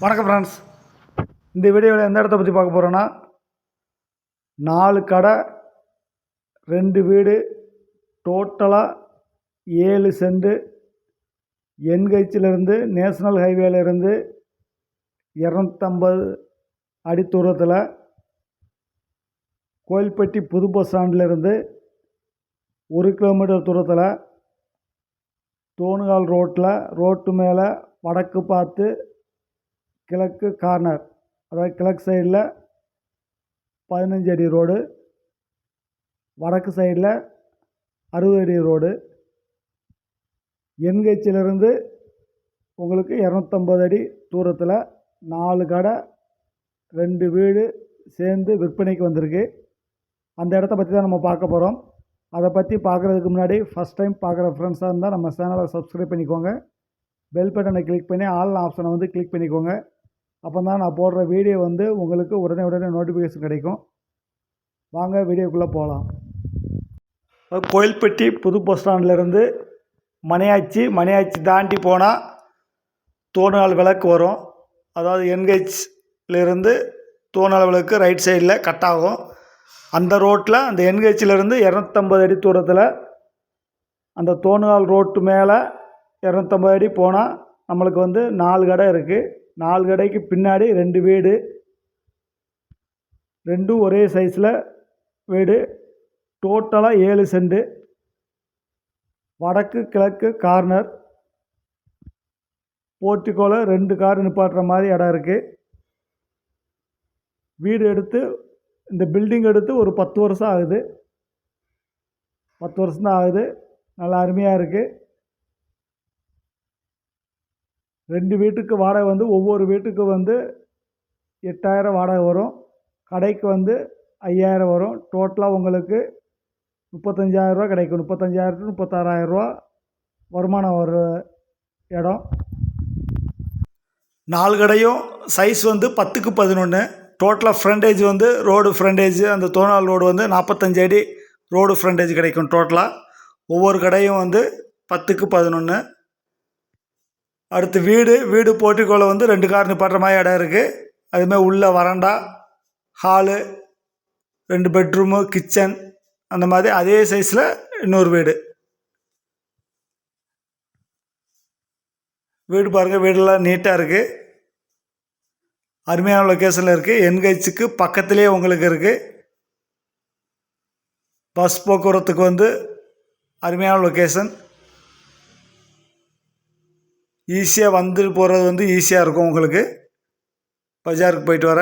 வணக்கம் ஃப்ரெண்ட்ஸ் இந்த வீடியோவில் எந்த இடத்த பற்றி பார்க்க போகிறோன்னா நாலு கடை ரெண்டு வீடு டோட்டலாக ஏழு செண்டு என்ஹெச்சிலேருந்து நேஷ்னல் ஹைவேலேருந்து இரநூத்தம்பது அடி தூரத்தில் கோயில்பட்டி புது பஸ் ஸ்டாண்ட்லேருந்து ஒரு கிலோமீட்டர் தூரத்தில் தோணுகால் ரோட்டில் ரோட்டு மேலே வடக்கு பார்த்து கிழக்கு கார்னர் அதாவது கிழக்கு சைடில் பதினஞ்சு அடி ரோடு வடக்கு சைடில் அறுபது அடி ரோடு என்ஹெச்சிலிருந்து உங்களுக்கு இரநூத்தம்பது அடி தூரத்தில் நாலு கடை ரெண்டு வீடு சேர்ந்து விற்பனைக்கு வந்திருக்கு. அந்த இடத்த பற்றி தான் நம்ம பார்க்க போகிறோம் அதை பற்றி பார்க்குறதுக்கு முன்னாடி ஃபஸ்ட் டைம் பார்க்குற ஃப்ரெண்ட்ஸாக இருந்தால் நம்ம சேனலை சப்ஸ்கிரைப் பண்ணிக்கோங்க. பெல் பட்டனை கிளிக் பண்ணி ஆல் ஆப்ஷனை வந்து கிளிக் பண்ணிக்கோங்க. அப்போ தான் நான் போடுற வீடியோ வந்து உங்களுக்கு உடனே உடனே நோட்டிஃபிகேஷன் கிடைக்கும். வாங்க வீடியோக்குள்ளே போகலாம் கோயில்பட்டி புது பஸ் ஸ்டாண்ட்லேருந்து மணியாச்சி மணியாச்சி தாண்டி போனால் தோணால் விளக்கு வரும். அதாவது என்கேஜ்லேருந்து தோணால் விளக்கு ரைட் சைடில் கட் ஆகும். அந்த ரோட்டில் அந்த என்ஹெச்சிலேருந்து இரநூத்தம்பது அடி தூரத்தில் அந்த தோணுகால் ரோட்டு மேலே இரநூத்தம்பது அடி போனால் நம்மளுக்கு வந்து நாலு கடை இருக்குது நாலு கடைக்கு பின்னாடி ரெண்டு வீடு. ரெண்டும் ஒரே சைஸில் வீடு. டோட்டலாக ஏழு செண்டு. வடக்கு கிழக்கு கார்னர் போர்ட்டிக்கோவில் ரெண்டு கார் நிப்பாட்டுற மாதிரி இடம் இருக்குது வீடு எடுத்து இந்த பில்டிங் எடுத்து ஒரு பத்து வருஷம் ஆகுது. பத்து வருஷம் தான் ஆகுது. நல்லா அருமையாக இருக்குது ரெண்டு வீட்டுக்கு வாடகை வந்து ஒவ்வொரு வீட்டுக்கு வந்து எட்டாயிரம் வாடகை வரும். கடைக்கு வந்து ஐயாயிரம் வரும். டோட்டலாக உங்களுக்கு முப்பத்தஞ்சாயிரரூவா கிடைக்கும். முப்பத்தஞ்சாயிரம் டு முப்பத்தாறாயிரரூவா வருமானம் வர இடம். நாலு கடையும் சைஸ் வந்து பத்துக்கு பதினொன்று டோட்டலாக ஃப்ரண்டேஜ் வந்து ரோடு ஃப்ரண்டேஜ் அந்த தோணால் ரோடு வந்து நாற்பத்தஞ்சு அடி ரோடு ஃப்ரண்டேஜ் கிடைக்கும் டோட்டலாக ஒவ்வொரு கடையும் வந்து பத்துக்கு பதினொன்று அடுத்து வீடு வீடு போர்ட்டிக்கோல வந்து ரெண்டு கார் நிப்பாட்டுற மாதிரி இடம் இருக்குது அதுமாதிரி உள்ளே வராண்டா ஹாலு ரெண்டு பெட்ரூமு கிச்சன் அந்த மாதிரி அதே சைஸில் இன்னொரு வீடு. வீடு பாருங்கள் வீடெல்லாம் நீட்டாக இருக்குது அருமையான லொக்கேஷனில் இருக்குது என்கேஜுக்கு பக்கத்துலேயே உங்களுக்கு இருக்குது பஸ் போக்குவரத்துக்கு வந்து அருமையான லொக்கேஷன் ஈஸியாக வந்து போகிறது வந்து ஈஸியாக இருக்கும் உங்களுக்கு. பஜாருக்கு போயிட்டு வர.